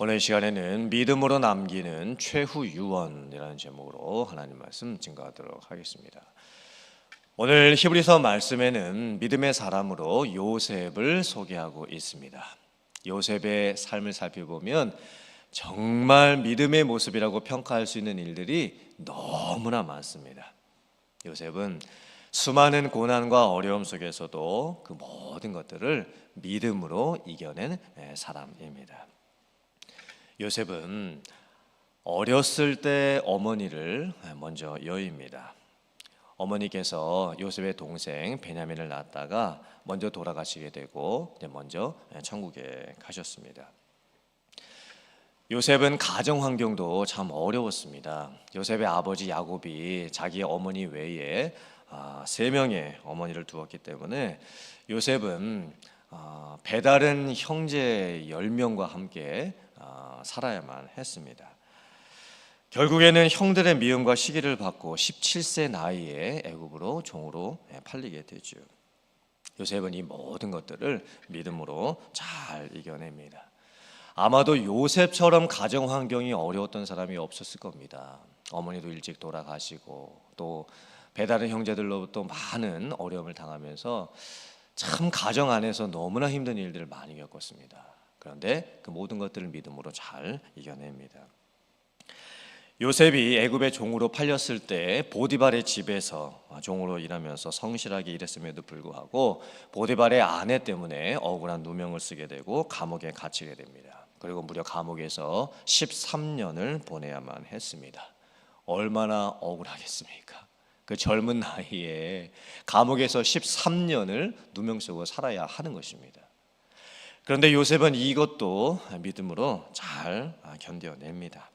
오늘 시간에는 믿음으로 남기는 최후 유언이라는 제목으로 하나님 말씀 증거하도록 하겠습니다. 오늘 히브리서 말씀에는 믿음의 사람으로 요셉을 소개하고 있습니다. 요셉의 삶을 살펴보면 정말 믿음의 모습이라고 평가할 수 있는 일들이 너무나 많습니다. 요셉은 수많은 고난과 어려움 속에서도 그 모든 것들을 믿음으로 이겨낸 사람입니다. 요셉은 어렸을 때 어머니를 먼저 여입니다. 어머니께서 요셉의 동생 베냐민을 낳았다가 먼저 돌아가시게 되고 먼저 천국에 가셨습니다. 요셉은 가정 환경도 참 어려웠습니다. 요셉의 아버지 야곱이 자기 어머니 외에 아, 세 명의 어머니를 두었기 때문에 요셉은 아, 배다른 형제 10명과 함께 아, 살아야만 했습니다. 결국에는 형들의 미움과 시기를 받고 17세 나이에 애굽으로 종으로 팔리게 되죠. 요셉은 이 모든 것들을 믿음으로 잘 이겨냅니다. 아마도 요셉처럼 가정 환경이 어려웠던 사람이 없었을 겁니다. 어머니도 일찍 돌아가시고 또 배다른 형제들로부터 많은 어려움을 당하면서 참 가정 안에서 너무나 힘든 일들을 많이 겪었습니다. 그런데 그 모든 것들을 믿음으로 잘 이겨냅니다. 요셉이 애굽의 종으로 팔렸을 때 보디발의 집에서 종으로 일하면서 성실하게 일했음에도 불구하고 보디발의 아내 때문에 억울한 누명을 쓰게 되고 감옥에 갇히게 됩니다. 그리고 무려 감옥에서 13년을 보내야만 했습니다. 얼마나 억울하겠습니까? 그 젊은 나이에 감옥에서 13년을 누명 쓰고 살아야 하는 것입니다. 그런데 요셉은 이것도 믿음으로 잘 견뎌냅니다.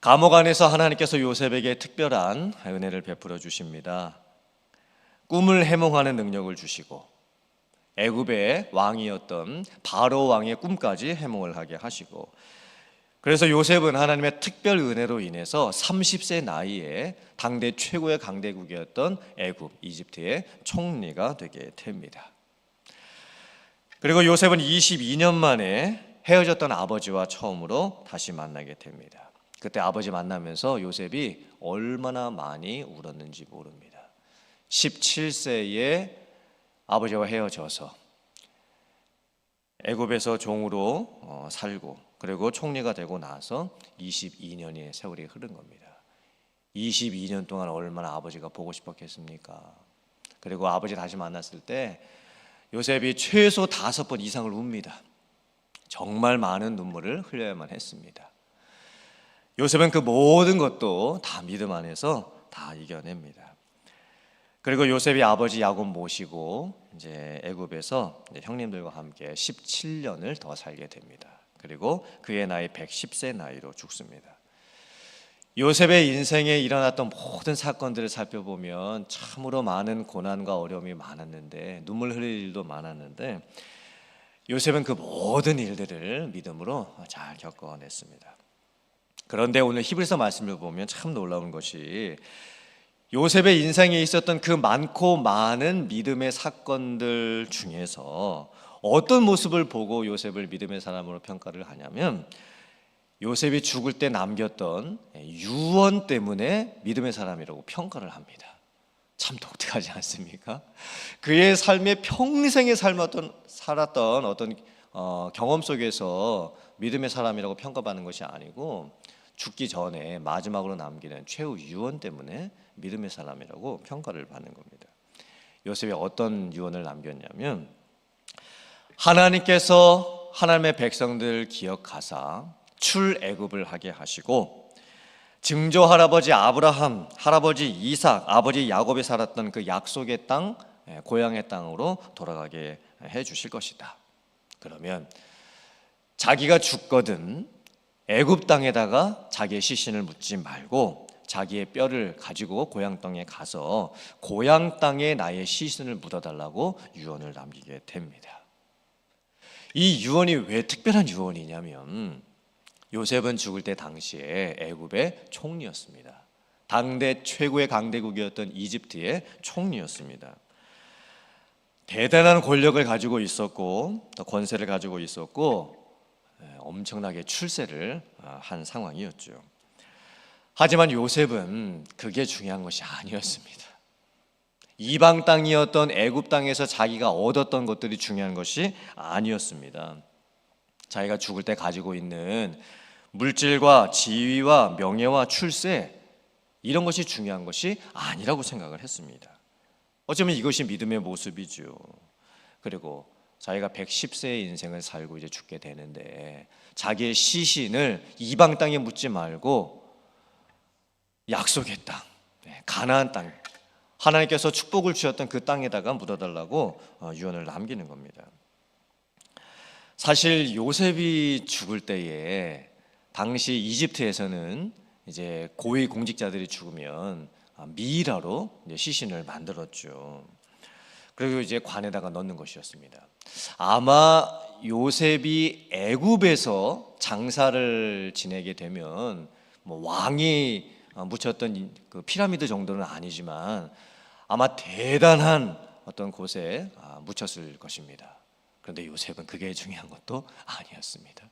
감옥 안에서 하나님께서 요셉에게 특별한 은혜를 베풀어 주십니다. 꿈을 해몽하는 능력을 주시고 애굽의 왕이었던 바로 왕의 꿈까지 해몽을 하게 하시고 그래서 요셉은 하나님의 특별 은혜로 인해서 30세 나이에 당대 최고의 강대국이었던 애굽 이집트의 총리가 되게 됩니다. 그리고 요셉은 22년 만에 헤어졌던 아버지와 처음으로 다시 만나게 됩니다. 그때 아버지 만나면서 요셉이 얼마나 많이 울었는지 모릅니다. 17세에 아버지와 헤어져서 애굽에서 종으로 어, 살고 그리고 총리가 되고 나서 22년의 세월이 흐른 겁니다. 22년 동안 얼마나 아버지가 보고 싶었겠습니까? 그리고 아버지 다시 만났을 때 요셉이 최소 다섯 번 이상을 웁니다. 정말 많은 눈물을 흘려야만 했습니다. 요셉은 그 모든 것도 다 믿음 안에서 다 이겨냅니다. 그리고 요셉이 아버지 야곱 모시고 이제 애굽에서 형님들과 함께 17년을 더 살게 됩니다. 그리고 그의 나이 110세 나이로 죽습니다. 요셉의 인생에 일어났던 모든 사건들을 살펴보면 참으로 많은 고난과 어려움이 많았는데 눈물 흘릴 일도 많았는데 요셉은 그 모든 일들을 믿음으로 잘 겪어냈습니다. 그런데 오늘 히브리서 말씀을 보면 참 놀라운 것이 요셉의 인생에 있었던 그 많고 많은 믿음의 사건들 중에서 어떤 모습을 보고 요셉을 믿음의 사람으로 평가를 하냐면 요셉이 죽을 때 남겼던 유언 때문에 믿음의 사람이라고 평가를 합니다. 참 독특하지 않습니까? 그의 삶의 평생에 살았던, 살았던 어떤 어, 경험 속에서 믿음의 사람이라고 평가받는 것이 아니고 죽기 전에 마지막으로 남기는 최후 유언 때문에 믿음의 사람이라고 평가를 받는 겁니다. 요셉이 어떤 유언을 남겼냐면 하나님께서 하나님의 백성들 기억하사 출애굽을 하게 하시고 증조 할아버지 아브라함, 할아버지 이삭, 아버지 야곱이 살았던 그 약속의 땅, 예, 고향의 땅으로 돌아가게 해 주실 것이다. 그러면 자기가 죽거든 애굽 땅에다가 자기의 시신을 묻지 말고 자기의 뼈를 가지고 고향 땅에 가서 고향 땅에 나의 시신을 묻어달라고 유언을 남기게 됩니다. 이 유언이 왜 특별한 유언이냐면 요셉은 죽을 때 당시에 애굽의 총리였습니다. 당대 최고의 강대국이었던 이집트의 총리였습니다. 대단한 권력을 가지고 있었고 또 권세를 가지고 있었고 예, 엄청나게 출세를 아, 한 상황이었죠. 하지만 요셉은 그게 중요한 것이 아니었습니다. 이방 땅이었던 애굽 땅에서 자기가 얻었던 것들이 중요한 것이 아니었습니다. 자기가 죽을 때 가지고 있는 물질과 지위와 명예와 출세 이런 것이 중요한 것이 아니라고 생각을 했습니다. 어쩌면 이것이 믿음의 모습이죠. 그리고 자기가 110세의 인생을 살고 이제 죽게 되는데 자기의 시신을 이방 땅에 묻지 말고 약속의 땅, 네, 가나안 땅, 하나님께서 축복을 주셨던 그 땅에다가 묻어달라고 어, 유언을 남기는 겁니다. 사실 요셉이 죽을 때에 당시 이집트에서는 이제 고위 공직자들이 죽으면 아, 미이라로 시신을 만들었죠. 그리고 이제 관에다가 넣는 것이었습니다. 아마 요셉이 애굽에서 장사를 지내게 되면 뭐 왕이 어, 묻혔던 이- 그 피라미드 정도는 아니지만 아마 대단한 어떤 곳에 아, 묻혔을 것입니다. 그런데 요셉은 그게 중요한 것도 아니었습니다.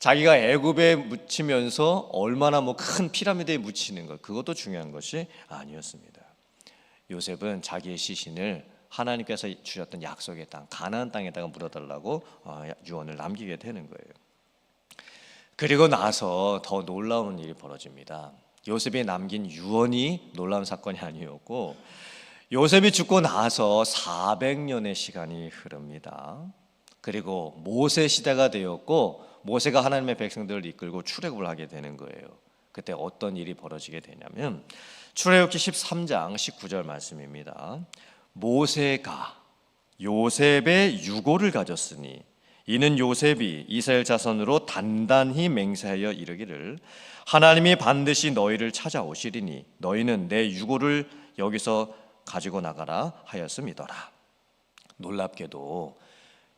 자기가 애굽에 묻히면서 얼마나 뭐 큰 피라미드에 묻히는 것 그것도 중요한 것이 아니었습니다. 요셉은 자기의 시신을 하나님께서 주셨던 약속의 땅 가나안 땅에다가 묻어달라고 어, 유언을 남기게 되는 거예요. 그리고 나서 더 놀라운 일이 벌어집니다. 요셉이 남긴 유언이 놀라운 사건이 아니었고 요셉이 죽고 나서 400년의 시간이 흐릅니다. 그리고 모세 시대가 되었고 모세가 하나님의 백성들을 이끌고 출애굽을 하게 되는 거예요. 그때 어떤 일이 벌어지게 되냐면 출애굽기 13장 19절 말씀입니다. 모세가 요셉의 유고를 가졌으니 이는 요셉이 이스라엘 자손으로 단단히 맹세하여 이르기를 하나님이 반드시 너희를 찾아오시리니 너희는 내 유고를 여기서 가지고 나가라 하였음이더라. 놀랍게도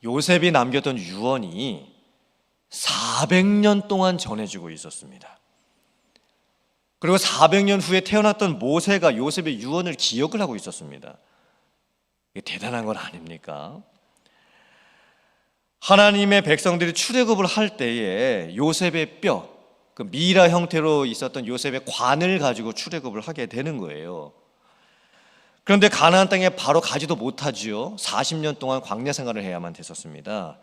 요셉이 남겼던 유언이 400년 동안 전해지고 있었습니다. 그리고 400년 후에 태어났던 모세가 요셉의 유언을 기억을 하고 있었습니다. 대단한 건 아닙니까? 하나님의 백성들이 출애굽을 할 때에 요셉의 뼈, 그 미라 형태로 있었던 요셉의 관을 가지고 출애굽을 하게 되는 거예요. 그런데 가나안 땅에 바로 가지도 못하지요. 40년 동안 광야 생활을 해야만 됐었습니다.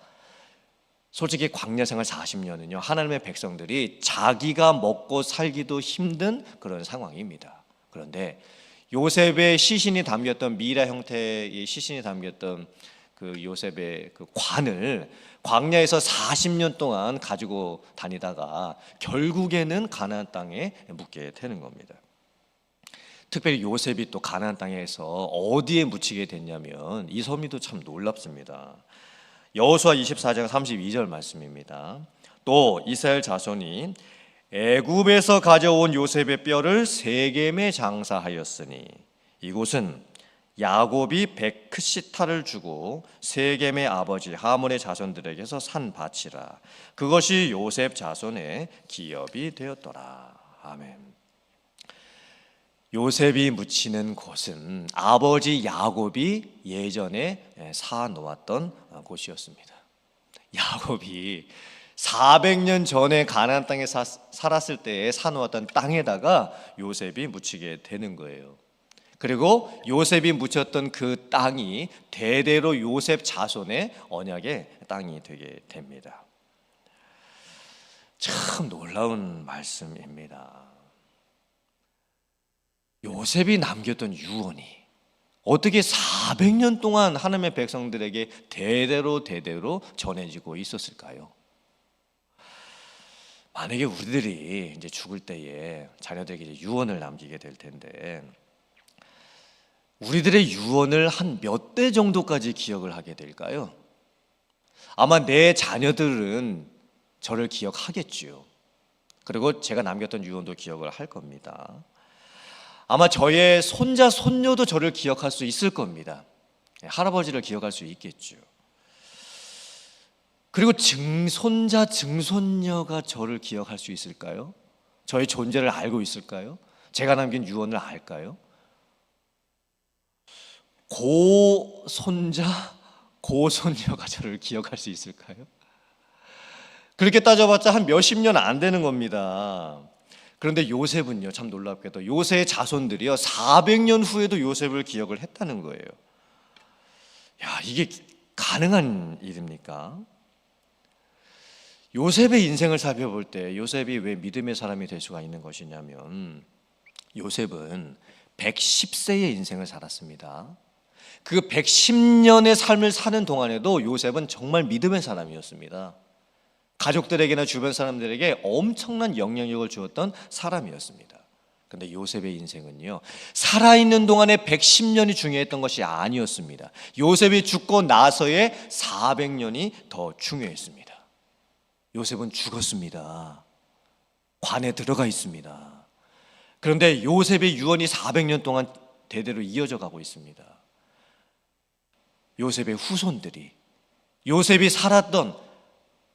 솔직히 광야 생활 40년은요. 하나님의 백성들이 자기가 먹고 살기도 힘든 그런 상황입니다. 그런데 요셉의 시신이 담겼던 미라 형태의 시신이 담겼던 그 요셉의 그 관을 광야에서 40년 동안 가지고 다니다가 결국에는 가나안 땅에 묻게 되는 겁니다. 특별히 요셉이 또 가나안 땅에서 어디에 묻히게 됐냐면 이 소미도 참 놀랍습니다. 여호수아 24장 32절 말씀입니다. 또 이스라엘 자손이 애굽에서 가져온 요셉의 뼈를 세겜에 장사하였으니 이곳은 야곱이 베크시타를 주고 세겜의 아버지 하몬의 자손들에게서 산 밭이라 그것이 요셉 자손의 기업이 되었더라. 아멘. 요셉이 묻히는 곳은 아버지 야곱이 예전에 사 놓았던 곳이었습니다. 야곱이 400년 전에 가나안 땅에 사, 살았을 때에 사 놓았던 땅에다가 요셉이 묻히게 되는 거예요. 그리고 요셉이 묻혔던 그 땅이 대대로 요셉 자손의 언약의 땅이 되게 됩니다. 참 놀라운 말씀입니다. 요셉이 남겼던 유언이 어떻게 400년 동안 하나님의 백성들에게 대대로 대대로 전해지고 있었을까요? 만약에 우리들이 이제 죽을 때에 자녀들에게 이제 유언을 남기게 될 텐데 우리들의 유언을 한 몇 대 정도까지 기억을 하게 될까요? 아마 내 자녀들은 저를 기억하겠지요. 그리고 제가 남겼던 유언도 기억을 할 겁니다. 아마 저의 손자 손녀도 저를 기억할 수 있을 겁니다. 예, 할아버지를 기억할 수 있겠죠. 그리고 증손자 증손녀가 저를 기억할 수 있을까요? 저의 존재를 알고 있을까요? 제가 남긴 유언을 알까요? 고손자 고손녀가 저를 기억할 수 있을까요? 그렇게 따져봤자 한 몇십 년 안 되는 겁니다. 그런데 요셉은요, 참 놀랍게도 요셉의 자손들이요, 400년 후에도 요셉을 기억을 했다는 거예요. 야, 이게 가능한 일입니까? 요셉의 인생을 살펴볼 때 요셉이 왜 믿음의 사람이 될 수가 있는 것이냐면 요셉은 110세의 인생을 살았습니다. 그 110년의 삶을 사는 동안에도 요셉은 정말 믿음의 사람이었습니다. 가족들에게나 주변 사람들에게 엄청난 영향력을 주었던 사람이었습니다. 근데 요셉의 인생은요, 살아있는 동안에 110년이 중요했던 것이 아니었습니다. 요셉이 죽고 나서의 400년이 더 중요했습니다. 요셉은 죽었습니다. 관에 들어가 있습니다. 그런데 요셉의 유언이 400년 동안 대대로 이어져 가고 있습니다. 요셉의 후손들이 요셉이 살았던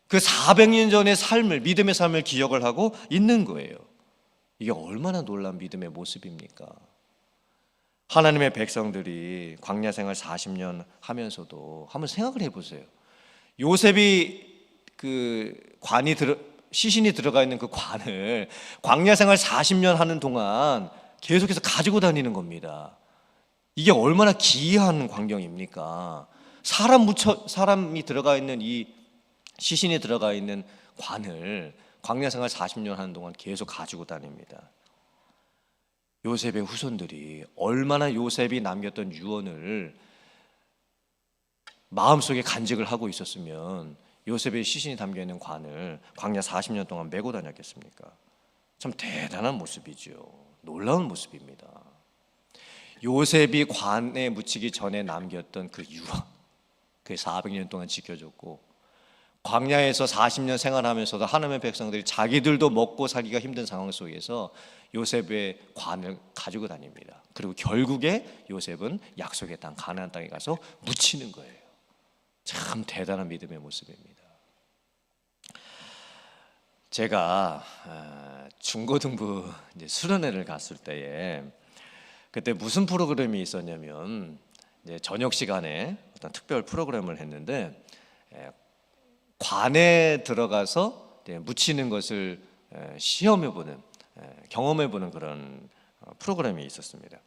그 400년 전의 삶을 믿음의 삶을 기억을 하고 있는 거예요. 이게 얼마나 놀란 믿음의 모습입니까? 하나님의 백성들이 광야 생활 40년 하면서도 한번 생각을 해 보세요. 요셉이 그 관이 들어 시신이 들어가 있는 그 관을 광야 생활 40년 하는 동안 계속해서 가지고 다니는 겁니다. 이게 얼마나 기이한 광경입니까? 사람 묻혀 사람이 들어가 있는 이 시신이 들어가 있는 관을 광야 생활 40년 하는 동안 계속 가지고 다닙니다. 요셉의 후손들이 얼마나 요셉이 남겼던 유언을 마음속에 간직을 하고 있었으면 요셉의 시신이 담겨 있는 관을 광야 40년 동안 메고 다녔겠습니까? 참 대단한 모습이죠. 놀라운 모습입니다. 요셉이 관에 묻히기 전에 남겼던 그 유언, 그 400년 동안 지켜줬고 광야에서 40년 생활하면서도 하나님의 백성들이 자기들도 먹고 살기가 힘든 상황 속에서 요셉의 관을 가지고 다닙니다. 그리고 결국에 요셉은 약속의 땅 가나안 땅에 가서 묻히는 거예요. 참 대단한 믿음의 모습입니다. 제가 아, 중고등부 이제 수련회를 갔을 때에 그때 무슨 프로그램이 있었냐면 저녁 시간에 어떤 특별 프로그램을 했는데 에, 관에 들어가서 묻히는 것을 에, 시험해 보는 에, 경험해 보는 그런 어, 프로그램이 있었습니다.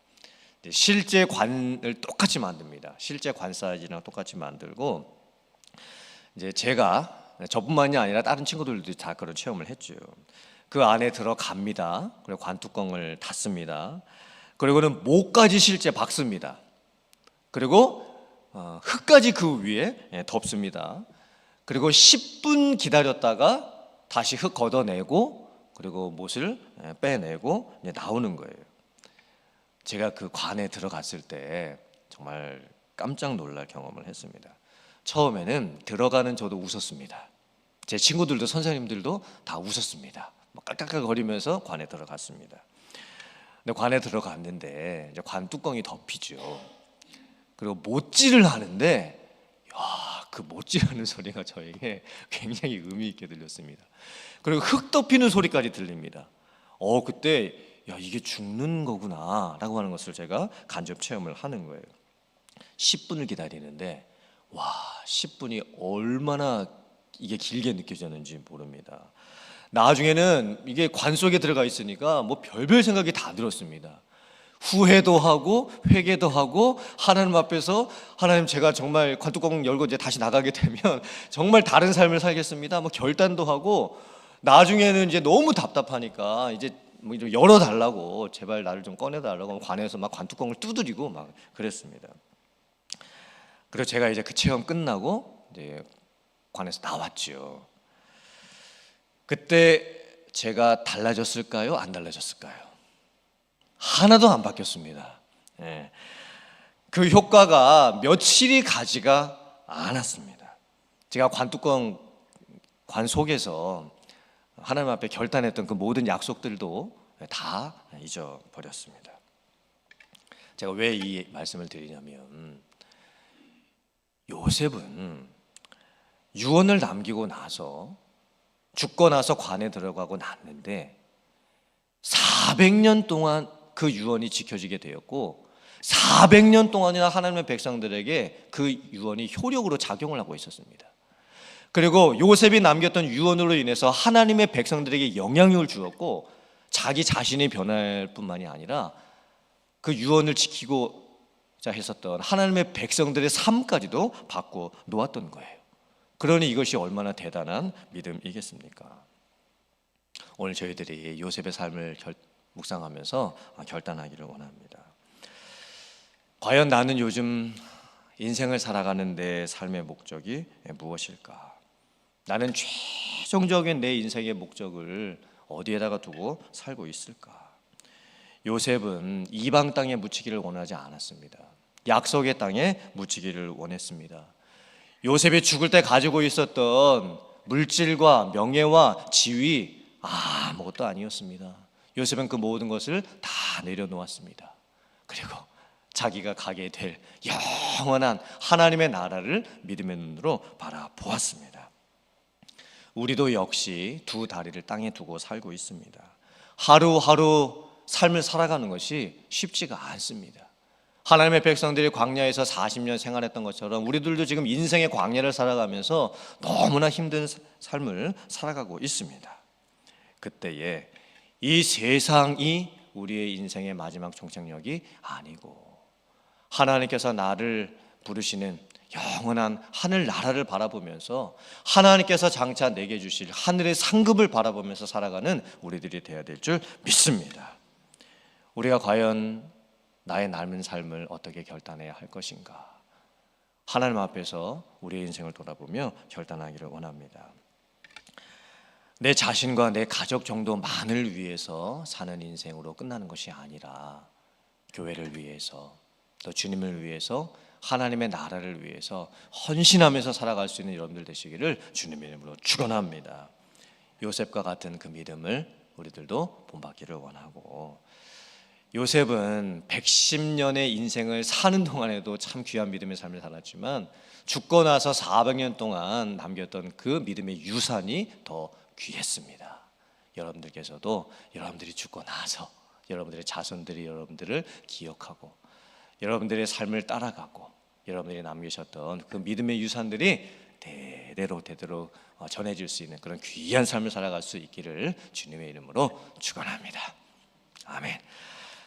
실제 관을 똑같이 만듭니다. 실제 관 사이즈랑 똑같이 만들고 이제 제가 저뿐만이 아니라 다른 친구들도 다 그런 체험을 했죠. 그 안에 들어갑니다. 그리고 관 뚜껑을 닫습니다. 그리고는 목까지 실제 박습니다. 그리고 어, 흙까지 그 위에 예, 덮습니다. 그리고 10분 기다렸다가 다시 흙 걷어내고 그리고 못을 예, 빼내고 이제 나오는 거예요. 제가 그 관에 들어갔을 때 정말 깜짝 놀랄 경험을 했습니다. 처음에는 들어가는 저도 웃었습니다. 제 친구들도 선생님들도 다 웃었습니다. 막 깔깔거리면서 관에 들어갔습니다. 근데 관에 들어갔는데 이제 관 뚜껑이 덮이죠. 그리고 못질을 하는데 야, 그 못질하는 소리가 저에게 굉장히 의미 있게 들렸습니다. 그리고 흙 덮이는 소리까지 들립니다. 어, 그때 야, 이게 죽는 거구나라고 하는 것을 제가 간접 체험을 하는 거예요. 10분을 기다리는데 와, 10분이 얼마나 이게 길게 느껴졌는지 모릅니다. 나중에는 이게 관 속에 들어가 있으니까 뭐 별별 생각이 다 들었습니다. 후회도 하고 회개도 하고 하나님 앞에서 하나님 제가 정말 관뚜껑 열고 이제 다시 나가게 되면 정말 다른 삶을 살겠습니다. 뭐 결단도 하고 나중에는 이제 너무 답답하니까 이제 뭐 좀 열어 달라고 제발 나를 좀 꺼내 달라고 관에서 막 관뚜껑을 두드리고 막 그랬습니다. 그리고 제가 이제 그 체험 끝나고 이제 관에서 나왔죠. 그때 제가 달라졌을까요? 안 달라졌을까요? 하나도 안 바뀌었습니다. 예. 그 효과가 며칠이 가지가 않았습니다. 제가 관뚜껑 관 속에서 하나님 앞에 결단했던 그 모든 약속들도 다 잊어버렸습니다. 제가 왜 이 말씀을 드리냐면 요셉은 유언을 남기고 나서 죽고 나서 관에 들어가고 났는데 400년 동안 그 유언이 지켜지게 되었고 400년 동안이나 하나님의 백성들에게 그 유언이 효력으로 작용을 하고 있었습니다. 그리고 요셉이 남겼던 유언으로 인해서 하나님의 백성들에게 영향력을 주었고 자기 자신이 변할 뿐만이 아니라 그 유언을 지키고 자 했었던 하나님의 백성들의 삶까지도 바꿔 놓았던 거예요. 그러니 이것이 얼마나 대단한 믿음이겠습니까? 오늘 저희들이 요셉의 삶을 결, 묵상하면서 결단하기를 원합니다. 과연 나는 요즘 인생을 살아가는 내 삶의 목적이 무엇일까? 나는 최종적인 내 인생의 목적을 어디에다가 두고 살고 있을까? 요셉은 이방 땅에 묻히기를 원하지 않았습니다. 약속의 땅에 묻히기를 원했습니다. 요셉이 죽을 때 가지고 있었던 물질과 명예와 지위 아무것도 아니었습니다. 요셉은 그 모든 것을 다 내려놓았습니다. 그리고 자기가 가게 될 영원한 하나님의 나라를 믿음의 눈으로 바라보았습니다. 우리도 역시 두 다리를 땅에 두고 살고 있습니다. 하루하루 삶을 살아가는 것이 쉽지가 않습니다. 하나님의 백성들이 광야에서 40년 생활했던 것처럼 우리들도 지금 인생의 광야를 살아가면서 너무나 힘든 삶을 살아가고 있습니다. 그때에 이 세상이 우리의 인생의 마지막 종착역이 아니고 하나님께서 나를 부르시는 영원한 하늘 나라를 바라보면서 하나님께서 장차 내게 주실 하늘의 상급을 바라보면서 살아가는 우리들이 되어야 될 줄 믿습니다. 우리가 과연 나의 남은 삶을 어떻게 결단해야 할 것인가? 하나님 앞에서 우리의 인생을 돌아보며 결단하기를 원합니다. 내 자신과 내 가족 정도만을 위해서 사는 인생으로 끝나는 것이 아니라 교회를 위해서 또 주님을 위해서 하나님의 나라를 위해서 헌신하면서 살아갈 수 있는 여러분들 되시기를 주님의 이름으로 축원합니다. 요셉과 같은 그 믿음을 우리들도 본받기를 원하고 요셉은 110년의 인생을 사는 동안에도 참 귀한 믿음의 삶을 살았지만 죽고 나서 400년 동안 남겼던 그 믿음의 유산이 더 귀했습니다. 여러분들께서도 여러분들이 죽고 나서 여러분들의 자손들이 여러분들을 기억하고 여러분들의 삶을 따라가고 여러분들이 남기셨던 그 믿음의 유산들이 대대로 대대로 어, 전해질 수 있는 그런 귀한 삶을 살아갈 수 있기를 주님의 이름으로 축원합니다. 아멘.